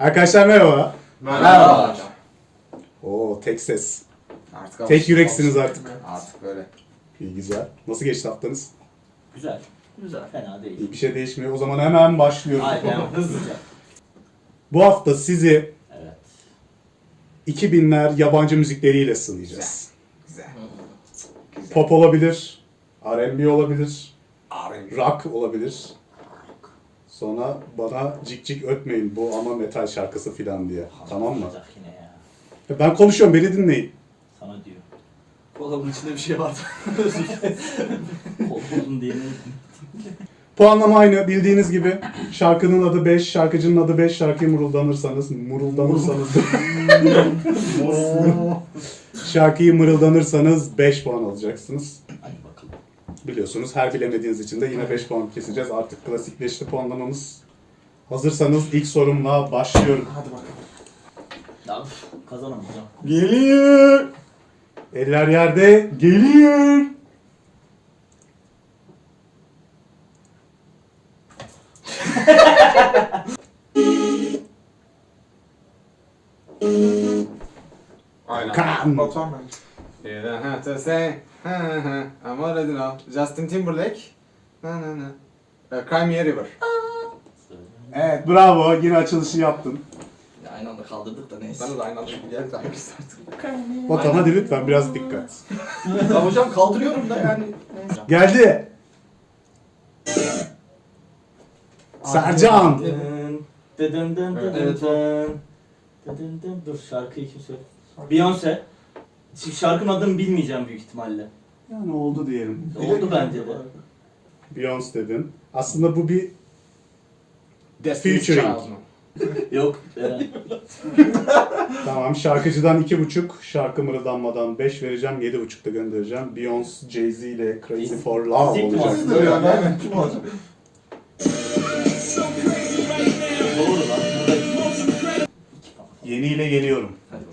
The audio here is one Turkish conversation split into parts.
Arkadaşlar merhaba. Merhaba. Oo tek ses. Artık Tek yüreksiniz artık. Artık böyle. İyi güzel. Nasıl geçti haftanız? Güzel. Güzel. Fena değil. İyi bir şey değişmiyor. O zaman hemen başlıyorum. Aynen hızlıca. Bu hafta sizi Evet. 2000'ler yabancı müzikleriyle sınayacağız. Güzel. Güzel. Pop olabilir, R&B olabilir, R&B. rock olabilir. Sonra bana cik cik ötmeyin bu ama metal şarkısı filan diye. Tamam mı? Olacak yine ya. Ya Ben konuşuyorum beni dinleyin. Sana diyor. Kolamın içinde bir şey vardı. Korkuldun diye ne? Puanlama aynı bildiğiniz gibi. Şarkının adı 5, şarkıcının adı 5, şarkıyı mırıldanırsanız, mırıldanırsanız şarkıyı mırıldanırsanız 5 puan alacaksınız. Biliyorsunuz her bilemediğiniz için de yine 5 puan keseceğiz. Artık klasikleşti puanlamamız. Hazırsanız ilk sorumla başlıyorum. Hadi bakalım. Ya üf, kazanamayacağım. Geliyor. Eller yerde. Geliyor. Aynen. Kan. Batuhan bence. You don't have to say, ha, ha, I'm already know. Justin Timberlake. Na na na. Uh, Cry Me a River. Evet bravo. Yine açılışı yaptın. Ya aynı anda kaldırdık da neyse. Bana da aynı anda bir geldi hangisi artık. Batuhan hadi lütfen biraz dikkat. ya hocam kaldırıyorum da yani. Geldi. Sercan. Dın, dın dın. Dıdın dın. Dur şarkıyı kim söyledi? Beyoncé. Şimdi şarkının adını bilmeyeceğim büyük ihtimalle. Yani oldu diyelim. Oldu bence de. Beyoncé dedin. Aslında bu bir Destiny's Featuring. Child mı? Yok. Eren. tamam şarkıcıdan iki buçuk, şarkı mırıldanmadan 5 vereceğim, yedi buçukta göndereceğim. Beyoncé, Jay-Z ile Crazy for Love olacak. aslında? Dur ya aynen kim olacak? Doğru lan. Burada. Yeniyle geliyorum. Hadi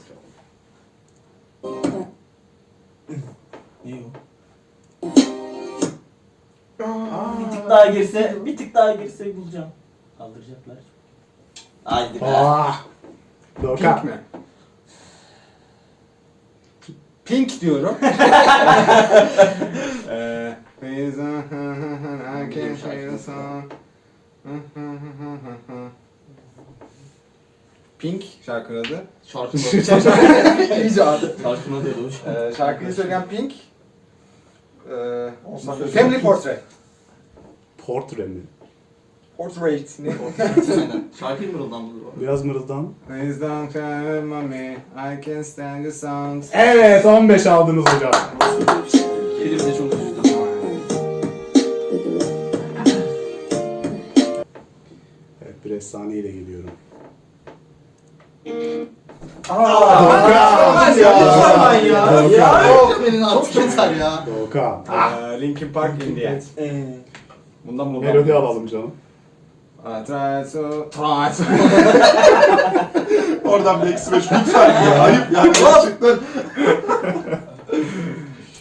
daha girse, bir tık daha girse bulacağım. Kaldıracaklar. Haydi be. Ah! Pink Doka. mi? Pink diyorum. Eee, song. Pink şarkının adı. Şarkı İyice adı. Değil o. Ee, şarkıyı söyleyen Pink. Olsa Family Portrait. Portre mi? Portrait. Ne? Şarkıyı mırıldandı bu arada. Biraz mırıldan. Please don't cry mommy, I can't stand the sound. Evet 15 aldınız hocam. Benim de çok üzüldüm. Evet bir efsaneyle geliyorum. Aaa! ya. Aman ya. Doğru. Ya yok benim artık yeter ya. Doka. Ee, Linkin Park in the end. Bundan bunu Melodi alalım canım. I try to... Try to... Oradan bir eksi beş lütfen ya. Ayıp ya. Gerçekten.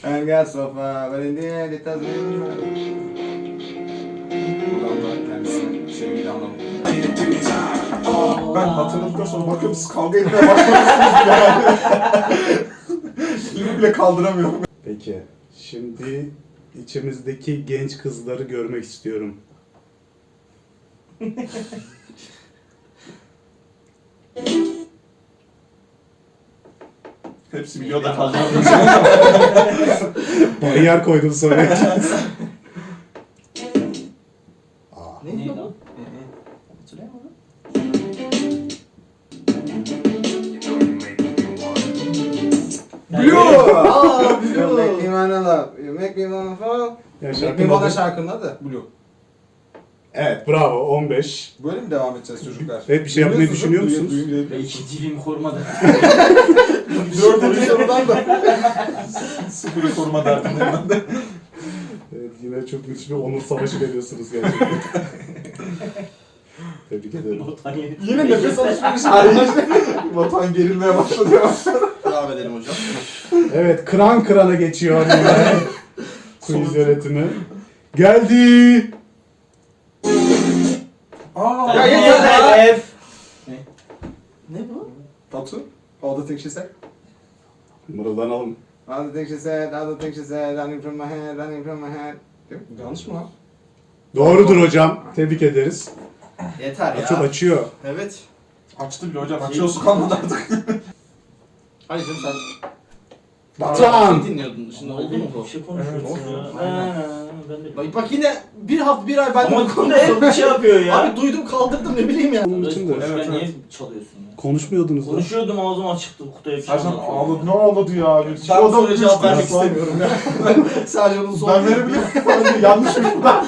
And get so far, but in the end it doesn't matter. Buradan da kendisine sevgiyle analım. Ben hatırladıktan sonra bakıyorum siz kavga etmeye başlamışsınız yani. Şimdi bile kaldıramıyorum. Peki. Şimdi içimizdeki genç kızları görmek istiyorum. Hepsi biliyor da Bariyer koydum sonra. Aa, Neydi o? Hatırlayamadım. Blue! Aa, You make me fall. ya şarkının wanna adı- şarkının adı Blue. Evet bravo 15. Böyle mi devam edeceğiz çocuklar? Evet, bir şey yapmayı düşünüyor musunuz? Ve ikinciliğimi korumadı. Dördüncü sorudan da sıfırı koruma derdindeyim ben de. Evet, yine çok müthiş bir onur savaşı veriyorsunuz gerçekten. Tebrik ederim. Yine nefes alışverişi. Vatan gerilmeye başladı. Devam edelim hocam. Evet kıran kırana geçiyor yine. Quiz yönetimi. Geldi. Aa, Ya yeter F. Ne bu? Tatu. All the things she said. Mırıldanalım. All the things she said, all the things she said, running from my head, running from my head. Değil mi? Yanlış mı lan? Doğrudur hocam. Tebrik ederiz. Yeter ya. Açıl açıyor. Evet. Açtı bile hocam. Açıyor su kalmadı artık. Hayır canım sen Batuhan! dinliyordun dışında oldu mu bu? Bir şey konuşuyorsun Evet, ya. olsun. Ha, Aynen. ha, ben de. Bak, bak yine bir hafta bir ay ben de Ama bu konu konuda hep bir şey yapıyor ya. Abi duydum kaldırdım ne bileyim ya. Bunun için de Konuşurken Evet, niye çalıyorsun ya? konuşmuyordunuz da. Konuşuyordum ağzım açıktı kutuya bir şey Sercan anlatıyordum. ağladı. Ne ağladı ya? Şu Ben bu adam cevap vermek üç tane- istemiyorum ya. Sadece onun son Ben verebilirim. Yanlışmış bu da.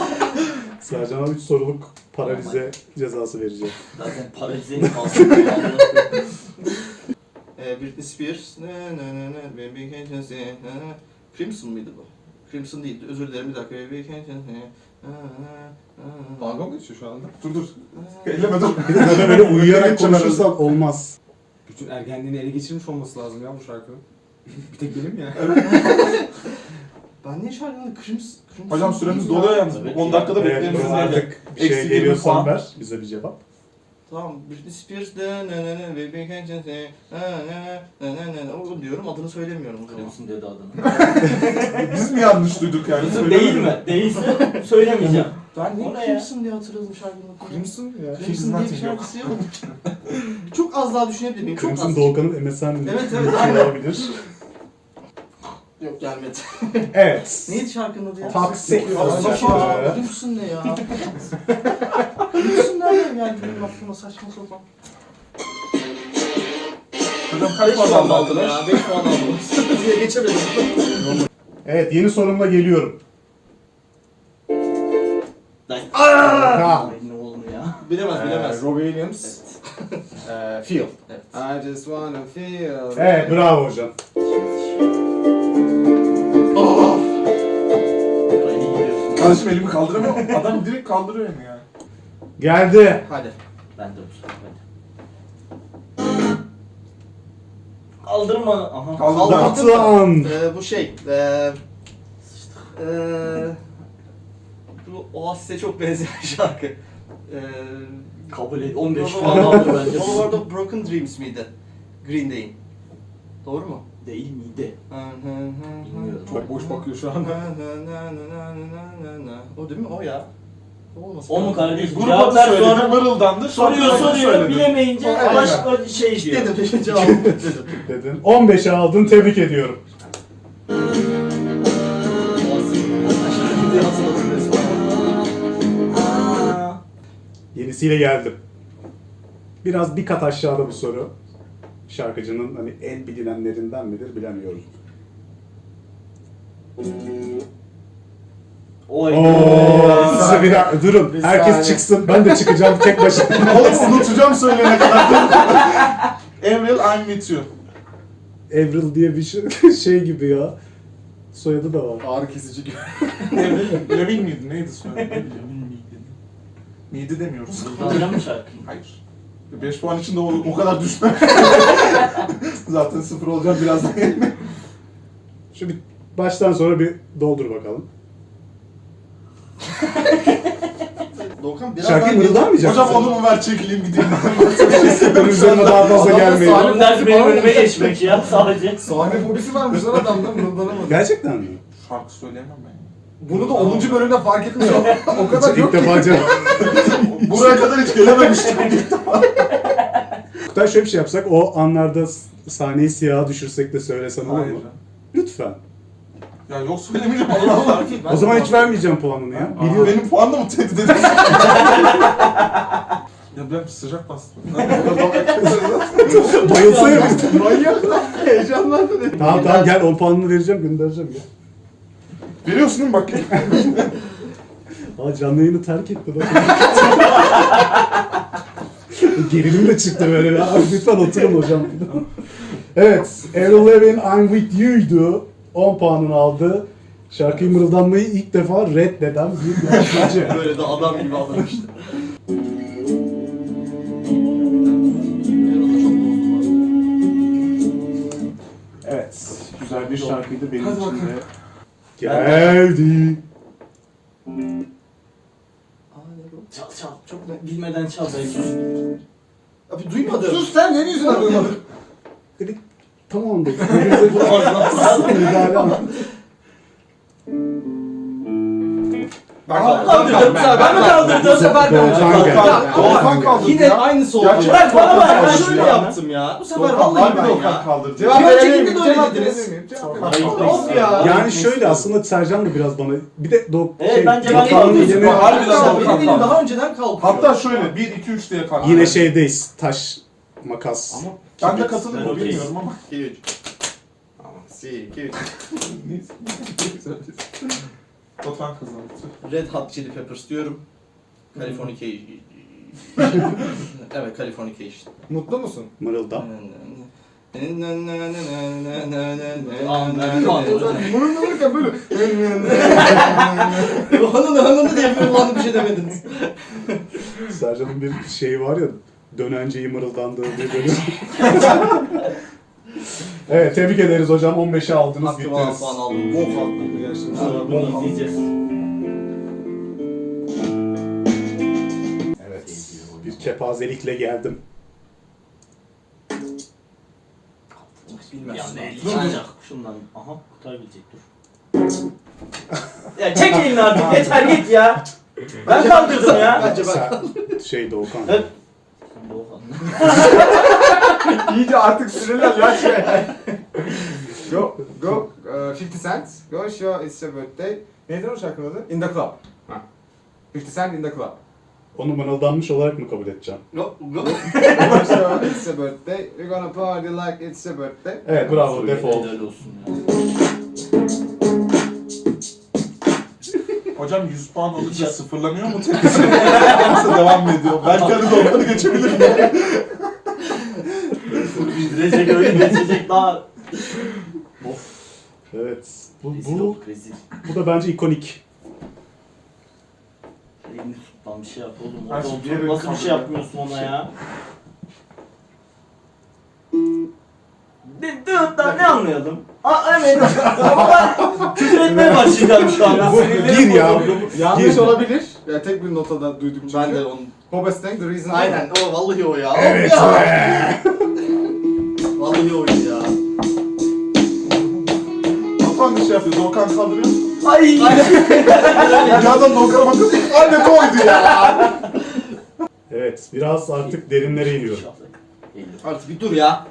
Sercan'a 3 soruluk paralize cezası verecek. Zaten paralizenin fazla. Ee, Britney Spears. Ne ne ne ne baby can't you see? Crimson mıydı bu? Crimson değildi. Özür dilerim bir dakika. Baby can't you see? Dalga mı geçiyor şu anda? Dur dur. Elleme dur. Bir de böyle böyle uyuyarak konuşursan olmaz. Bütün ergenliğini ele geçirmiş olması lazım ya bu şarkının. Bir tek benim ya. Ben niye şarkının Crimson? Crimson Hocam süremiz doluyor yalnız. Evet 10 ya. dakikada bekleyelim artık bir şey puan. ver bize bir cevap. Tamam Britney Spears de ne ne ne baby can't you see? Ne ne ne ne ne Oğlum diyorum adını söylemiyorum. Crimson dedi adını. Biz mi yanlış duyduk yani? Crimson değil mi? Değilse söylemeyeceğim. Ben niye ne? Crimson diye hatırladım şarkının adını? Crimson ya. Crimson diye bir şarkısı yok. Çok az daha düşünebilir miyim? Çok Crimson az. Doğukan'ın MSN Evet, evet, aynen. olabilir. Yok gelmedi. Evet. Neydi şarkının adı ya? Allah. Crimson ne ya? Crimson nereden geldi benim aklıma saçma sapan? Hocam kaç puan aldı aldım arkadaş? ya. 5 puan aldım. diye geçemedim. Evet yeni sorumla geliyorum. Tamam. Ne oğlum ya? Bilemez bilemez. Ee, Robbie Williams. Ee, Feel. Evet. I just wanna feel. Evet bravo hocam. Kardeşim elimi kaldıramıyorum. Adam direkt kaldırıyor beni ya. Geldi. Hadi. Ben de bu sefer hadi. Kaldırma. Aha. Kaldı. Batuhan. Ee, bu şey. Ee, ee, bu Oasis'e çok benzeyen şarkı. Ee, Kabul et. 15 Baba- falan aldı bence. O orada Broken Dreams miydi? Green Day'in. Doğru mu? Değil miydi? Bilmiyorum. Çok boş bakıyor şu anda. O değil mi? O ya. O mu kardeşim? Grup adı söyledi, sonra. mırıldandı. Soruyor adını soruyor söyledi. bilemeyince Aynen. başka şey diyor. Dedim cevabı dedim. Dedin. 15'e aldın tebrik ediyorum. Aa, Yenisiyle geldim. Biraz bir kat aşağıda bu soru. Şarkıcının hani en bilinenlerinden midir bilemiyorum. Oy. Oo, size bir dakika durun. Bir Herkes saniye. çıksın. Ben de çıkacağım tek başıma. Oğlum unutacağım söyleyene kadar. Emil I'm with you. Avril diye bir şey, şey gibi ya. Soyadı da var. Ağrı kesici gibi. Emil, Levin miydi? Neydi soyadı? Miydi demiyoruz. Hatırlıyor musun şarkıyı? Hayır. 5 puan için de o, o kadar düşme. Zaten sıfır olacağım birazdan. Şu bir baştan sonra bir doldur bakalım. Doğukan biraz Şarkıyı daha- mırıldanmayacak Hocam mısın? onu mu ver çekileyim gideyim. Benim üzerime daha fazla gelmeyin. sahne- Onun dersi benim önüme geçmek ya sadece. Sahne fobisi varmış lan adamda mırıldanamadı. Gerçekten mi? Şarkı söyleyemem ben. Bunu da 10. bölümde fark etmiş o kadar İlk yok ki. defa cevap. Buraya kadar hiç gelememiştim. Kutay şöyle bir şey yapsak, o anlarda sahneyi siyaha düşürsek de söylesen olur Hayır. mu? Lütfen. Ya yok söylemeyeceğim Allah Allah. O zaman hiç vermeyeceğim puanını ya. Biliyorum. Biliyorum. Benim puanla mı tehdit ediyorsun? ya ben sıcak bastım. Bayılsaydım. Manyak lan. Heyecanlandı dedi. tamam tamam gel 10 puanını vereceğim göndereceğim ya. Veriyorsun değil mi bak? Aa canlı yayını terk etti bak. Gerilim de çıktı böyle ya. Abi lütfen oturun hocam. evet, Avril Lavigne I'm With You'ydu. 10 puanını aldı. Şarkıyı mırıldanmayı ilk defa reddeden bir yarışmacı. Böyle de adam gibi adam işte. evet, güzel bir şarkıydı benim Hadi için bakalım. de. Geldi. Çal çal. Çok bilmeden çal belki. Abi duymadım. Sus sen ne yüzünden duymadın? Dedik tamam ama. Ben Kaldırdım. Ben mi kaldırdım? Bu sefer ben Doğukan kaldırdım. kaldırdı Yine aynısı oldu. Bırak bana bak. Ben şöyle ya. yaptım ya. Bu sefer vallahi ben Doğukan kaldırdı. Bir öncekinde de öyle Cevap dediniz. Of ya. Yani şöyle aslında Sercan da biraz bana bir de do Evet, şey, bence ben Gökhan'ın kaldım. yine, Harbiden Benim Doğukan elim kaldı. daha önceden kalkıyor. Hatta şöyle 1 2 3 diye kaldı. yine şeydeyiz. Taş makas. Ama ben de katılırım okeyim. bilmiyorum ama. 2 3. Tamam. 2 3. Neyse. Batuhan kazandı. Red Hot Chili Peppers diyorum. Californication. evet Californication. Mutlu musun? Mırıldan. Bunu alırken böyle. Hanını hanını diye bir şey demediniz. Sercan'ın bir şeyi var ya dönenceyi mırıldandığı bir bölüm. evet tebrik ederiz hocam 15'e aldınız Hakkımı alan gittiniz. puan aldım. Bok haklıydı gerçekten. Bunu izleyeceğiz. Evet bir kepazelikle geldim. Ya Bilmezsin. ne Dur, dur. şundan. Aha kurtarabilecek dur. ya çek elini artık yeter git ya. Ben kaldırdım ya. Bence ben. Sen, şey Doğukan. İyice artık sinirler ya şey. go, go, uh, 50 cent. Go show it's your birthday. Neydi o şarkının adı? In the club. Ha. 50 cent in the club. Onu mırıldanmış olarak mı kabul edeceğim? Go, go. Go show it's your birthday. We're gonna party like it's your birthday. Evet bravo defol. Öyle olsun ya. Hocam 100 puan olunca sıfırlanıyor mu tepkisi? Nasıl devam mı ediyor? Belki hani doğru geçebilir mi? Recep öyle geçecek daha. Of. Evet. Bu, Rezil bu, olduk rezil. bu da bence ikonik. Elini tut lan bir şey yap oğlum. Orada oturup diğeri nasıl bir şey kaldı. yapmıyorsun ona ya? Ne, ne, anlayalım? Aa evet. Ama küfür etmeye başlayacağım şu anda. Gir ya. Yanlış Gir. olabilir. Ya tek bir notada duyduk çünkü. Ben de onu. Hobestang the reason. Aynen o vallahi o ya. Evet Of ya. Vallahi oydu ya. Batuhan da şey yapıyor. Doğukan kaldırıyor. Ay. Ya adam Doğukan'a bakıp anne koydu ya. Evet biraz artık derinlere iniyorum. Artık bir dur ya.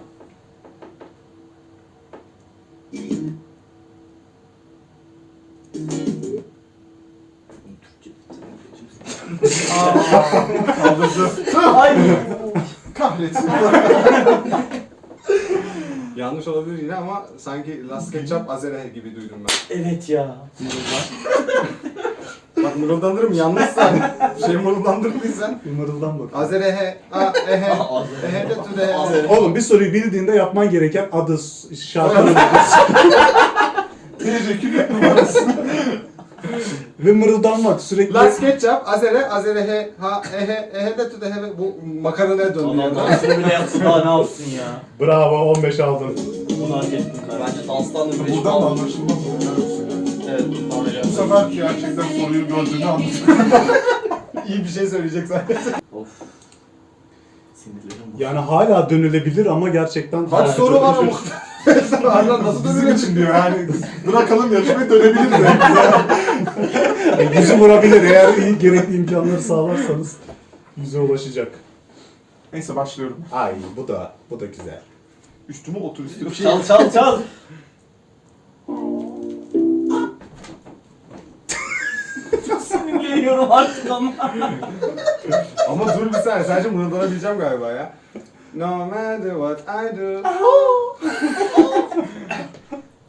Sanki Last Ketchup Azere gibi duydum ben. Evet ya. Bak mırıldanırım yanlışsa şey mırıldandırdıysan. Bir mırıldan bak. Azere he, a, ehe, ehe de tu de Azere. Oğlum bir soruyu bildiğinde yapman gereken adı, şarkının adı Teşekkür numarası. Ve mırıldanmak sürekli. Last Ketchup Azere, Azere he, ha, ehe, ehe de tu de he. Bu makarnaya döndü Adam ya. dansını bile yapsın daha ne yapsın ya. Bravo 15 aldın. Bunu hak ettin kardeşim. Bence danstan da bir beş Buradan da puan. anlaşılmaz Evet. anlayacağım. Bu sefer gerçekten soruyu gördüğünü anladım. İyi bir şey söyleyecek zaten. Of. Sinirlerim bozuldu. Yani hala dönülebilir ama gerçekten... Kaç soru var ama. Hala nasıl Bizim için diyor yani. Bırakalım yarışmayı dönebiliriz. Yani yüzü vurabilir eğer iyi, gerekli imkanları sağlarsanız yüze ulaşacak. Neyse başlıyorum. Ay bu da bu da güzel. Üstüme otur istiyorum. Çal çal çal. Sinirleniyorum artık ama. Ama dur bir saniye sadece mırıldanabileceğim galiba ya. No matter what I do.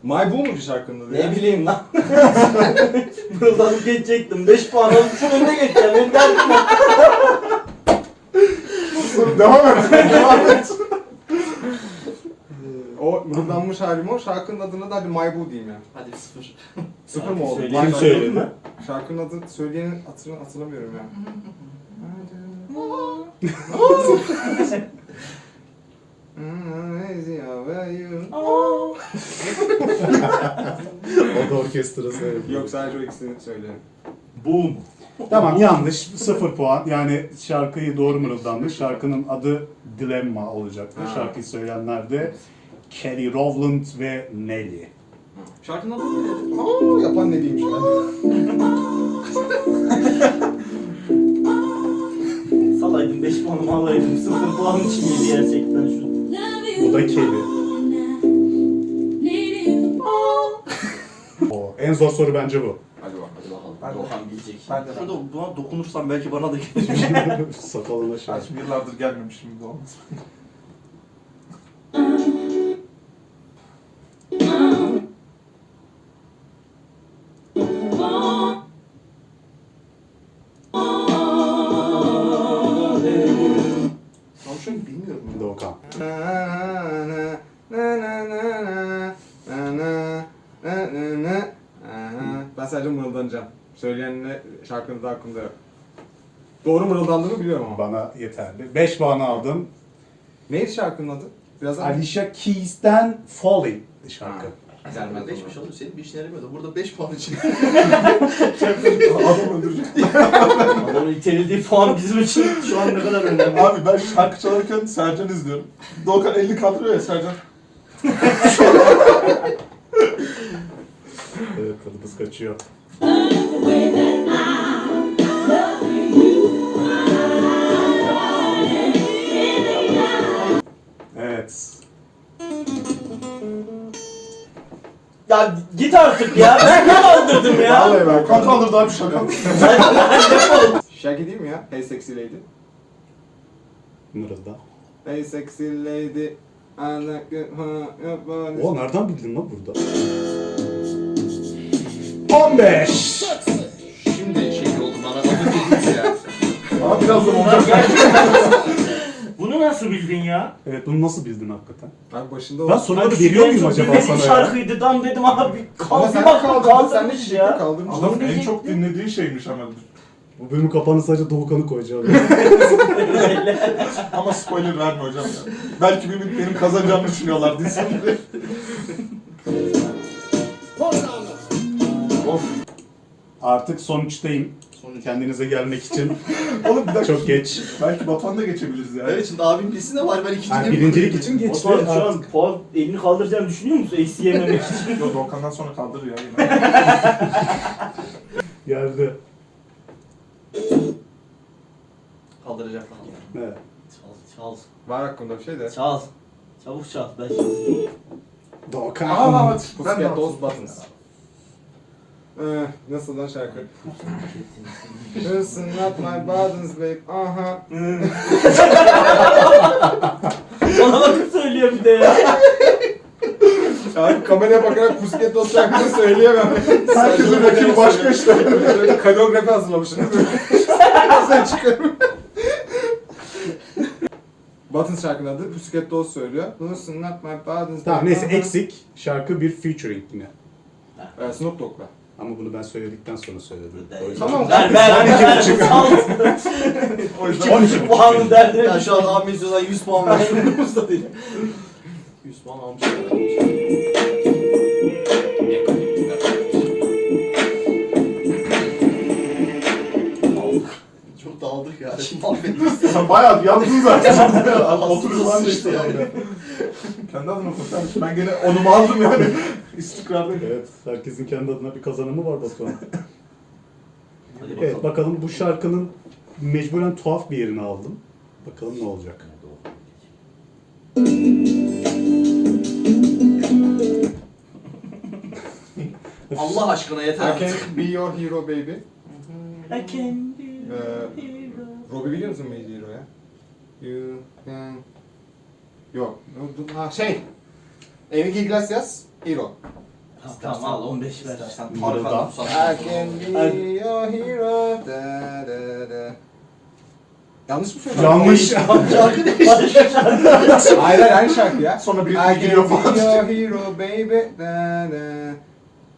My adı ya? Ne bileyim lan. Buradan geçecektim. 5 puan alıp şunun önüne geçeceğim. Benim derdim o. Dur, devam et. devam et. o mırıldanmış halim o. Şarkının adına da hadi My Bu diyeyim ya. Hadi sıfır. Sıfır mı oldu? Kim söyledi? Şarkının adını söyleyenin hatırını hatırlamıyorum ya. O da orkestrası evet. Yok sadece o ikisini. Bu mu? Tamam yanlış. Sıfır puan. Yani şarkıyı doğru mırıldandı. Şarkının adı Dilemma olacaktı. Ha. Şarkıyı söyleyenler de Kelly Rowland ve Nelly. Şarkının adı neydi? Aa, yapan ne diyeyim şu Salaydım 5 puanımı alaydım. 0 puan için iyiydi gerçekten şu. Bu da Kelly. O, en zor soru bence bu. Hadi bak. Hadi bakalım. Ben de- Doğan bilecek. Ben de Şurada buna dokunursam belki bana da gelir. Sakalına şey. Kaç yıllardır gelmemişim bu mırıldanacağım. Söyleyenle şarkının da hakkında yok. Doğru mırıldandığını biliyorum ama. Bana yeterli. 5 puan aldım. Neydi şarkının adı? Biraz. Alicia Keys'ten Falling şarkı. Güzel Ben 5 oğlum senin bir işine yaramıyordu. Burada 5 puan için. Adam öldürecek. Adamın iterildiği puan bizim için şu an ne kadar önemli. Abi ben şarkı çalarken Sercan izliyorum. Doğukan elini kaldırıyor ya Sercan. Evet tadımız kaçıyor. Evet. Ya git artık ya. Ben ne kaldırdım ya? Vallahi ben Kan kaldırdı abi şaka. Şarkı değil mi ya? Hey sexy lady. Mırılda. Hey sexy lady. I like body. O nereden bildin lan burada? 15. Şimdi şey oldu bana. Değil ya. Ama birazdan olacak. Bunu nasıl bildin ya? Evet bunu nasıl bildin hakikaten? Abi başında Ben soruları veriyor muyum acaba sana ya? şarkıydı tam dedim abi. Ama sen de Kaldı kaldırdın. Sen de kaldırmış şişekte ya. kaldırmış. Adamın en çok dinlediği şeymiş ama. Bu bölümün kapağına sadece Doğukan'ı koyacağım. Ama spoiler verme hocam ya. Belki benim, benim kazanacağımı düşünüyorlar diye Artık son üçteyim. Sonuç. Kendinize gelmek için Oğlum bir dakika. çok geç. Belki Batuhan da geçebiliriz yani. Evet şimdi abim bilsin de var ben ikinci Yani de- birincilik için geçti Batuhan şu an puan elini kaldıracağını düşünüyor musun? Eksi yememek için. Yok Doğukan'dan sonra kaldırır ya yine. Geldi. Kaldıracak falan. Evet. Çal, çal, Var hakkında bir şey de. çal. Çabuk çal. Ben Doğukan. Aa. Ben de Pussycat Dolls. Buttons. Ee, nasıl lan şarkı? Listen not my buttons babe. Aha. Bana bakıp söylüyor bir de ya. Abi kameraya bakarak Dolls şarkısını söyleyemem. Herkesin rakibi başka işte. Böyle koreografi hazırlamışsın. Sen çıkarım. Buttons şarkının adı Dolls söylüyor. Listen not my Tamam babe, neyse aha. eksik. Şarkı bir featuring yine. Ee, Snoop Dogg'la. Ama bunu ben söyledikten sonra söyledim. O yüzden- Tamam. Ver ver ver. O yüzden 12 Puanı derdi. Ya şu an abim izliyorsan 100 puan var. Şurada değil. 100 puan almış. Çok dağıldık ya. Şimdi mahvettik. Sen bayağı yandın zaten. Otur Aslında falan işte işte yani. Kendi adıma kurtarmış. Ben gene onumu aldım yani. İstikrarlıyım. Evet, herkesin kendi adına bir kazanımı var Batuhan. Hadi Evet, bakalım. bakalım bu şarkının mecburen tuhaf bir yerini aldım. Bakalım ne olacak. Allah aşkına yeter I artık. can be your hero baby. I can be Ee, your hero. Robbie Williams'ın mıydı hero ya? You can... Yok. Ha şey. Enrique Iglesias, hero. Ha, Tamam al 15 ver. İstersen I can be your hero. Da, da, da. Yanlış mı söyledim? Yanlış. Şarkı değişti. Hayır hayır aynı şarkı ya. Sonra I bir can giriyor falan. be your hero baby. Da, da.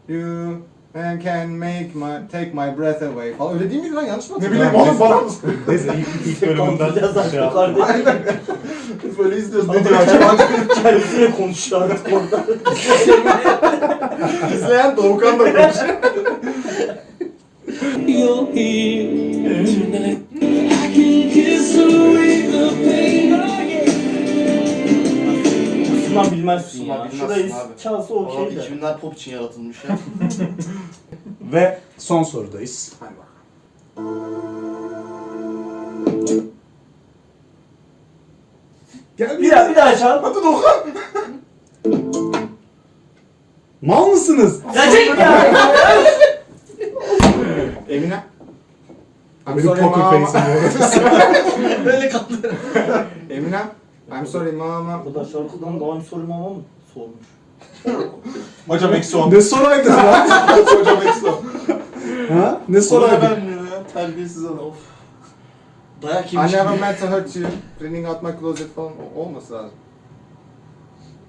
You can make my take my breath away falan. Öyle değil miydi lan? Yanlış mı Ne hatırlıyorum? bileyim oğlum bana Neyse ilk, ilk bölümünden şey kardeşim. Biz böyle izliyoruz. Ne diyor acaba? Kendisiyle konuşuyor artık orada. İzleyen Doğukan da konuşuyor. you're here tonight. I can kiss away the pain. Müslüman bilmezsin ya. bilmezsin Şurayı abi. çalsa okey de. 2000'ler pop için yaratılmış ya. Ve son sorudayız. Hadi bak. Gel Bir daha, bir daha çal. Hadi dokun. Mal mısınız? Ya çek ya. Emine. I'm Benim sorry poker mama. face'im bu arada. Böyle kaldı. Emine. I'm sorry mama. Bu da şarkıdan daha soru mama mı sormuş? Hocam eksi 10. ne soraydın lan? Hocam eksi 10. ha? Ne soraydın? vermiyor ya. Terbiyesiz adam. Of. Dayak I yemiş never gibi. meant to hurt you. Cleaning out my closet falan o- olması lazım.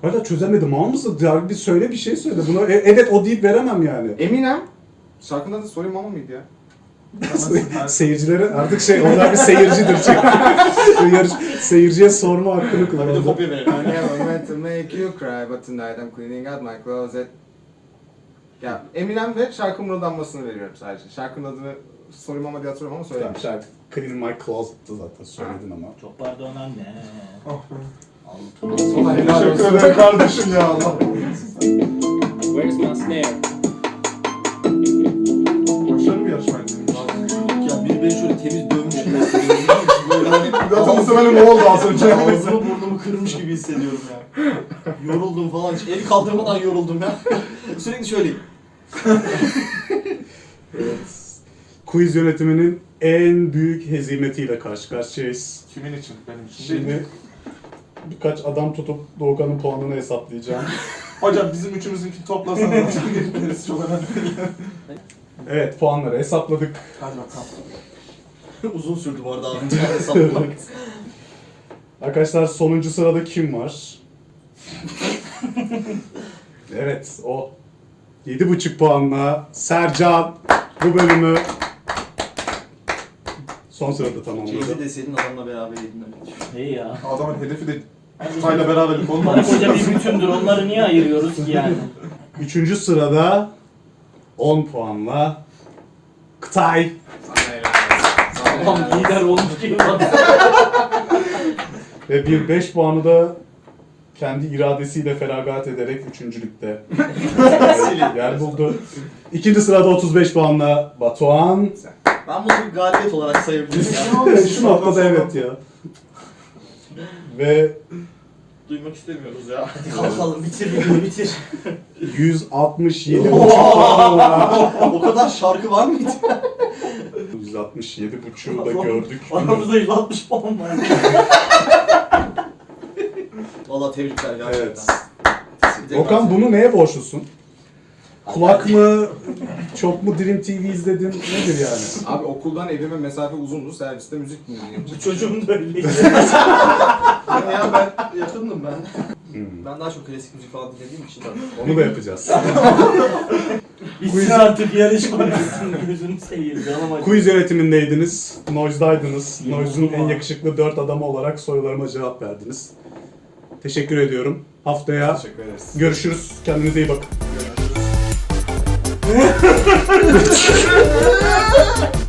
Hala çözemedim. Mal mısın? Ya bir söyle bir şey söyle. Buna e- evet o deyip veremem yani. Eminem. Şarkının adı Sorry Mama mıydı ya? Seyircilere artık şey onlar bir seyircidir. Çünkü. Yarış, seyirciye sorma hakkını kullanıyor. kopya verelim. I never meant to make you cry but tonight I'm cleaning out my closet. Ya Eminem ve şarkı mırıldanmasını veriyorum sadece. Şarkının adını Sorry Mama diye hatırlıyorum ama Tamam şarkı Clean My Closet'tı zaten söyledin ama. Çok pardon anne. Oh Altın. Ulan helal Teşekkür olsun. kardeşim ya Allah. Where's my snare? Beni şöyle temiz dövmüş gibi hissediyorum. Zaten muhtemelen ne oldu az önce? Ağzımı burnumu kırmış gibi hissediyorum ya. Yoruldum falan. Hiç el kaldırmadan yoruldum ya. Sürekli şöyleyim. Quiz yönetiminin en büyük hezimetiyle karşı karşıyayız. Kimin için? Benim için değil. Şimdi birkaç adam tutup Doğukan'ın puanını hesaplayacağım. Hocam bizim üçümüzünkini toplasanız çok önemli. Evet puanları hesapladık. Hadi bakalım. Uzun sürdü bu arada abim. Hesaplamak. Arkadaşlar sonuncu sırada kim var? evet o. 7,5 puanla Sercan bu bölümü son sırada tamamladı. Keyifli deseydin adamla beraber yedin öyle. İyi ya. Adamın hedefi de Kutay'la beraberlik olmamış. koca bir bütündür. Onları niye ayırıyoruz ki yani? Üçüncü sırada 10 puanla Kıtay. Olsun. lider olmuş gibi. Ve bir 5 puanı da kendi iradesiyle feragat ederek üçüncülükte yer buldu. İkinci sırada 35 puanla Batuhan. Ben bunu bir galibiyet olarak sayabilirim Şu noktada evet ya. Ve Duymak istemiyoruz ya. Hadi kalkalım bitir videoyu bitir. 167 puanla o kadar şarkı var mıydı? 167 buçuğu da gördük. Aramızda 160 puan var. Valla tebrikler gerçekten. Evet. Bir Okan bunu neye borçlusun? Kulak mı, çok mu Dream TV izledin, nedir yani? Abi okuldan evime mesafe uzundu. Serviste müzik dinliyordum. Bu çocuğum da öyleydi. Ben ya ben yakındım ben. Hmm, Ben daha çok klasik müzik falan dinlediğim için. Onu da yapacağız. Bitsin artık yarışma bitsin. Gözünü seveyim. Canım acı. Quiz yönetimindeydiniz, Noise'daydınız. Noise'un en yakışıklı dört adamı olarak sorularıma cevap verdiniz. Teşekkür ediyorum. Haftaya Teşekkür ederiz. görüşürüz. Kendinize iyi bakın. ハハハハ!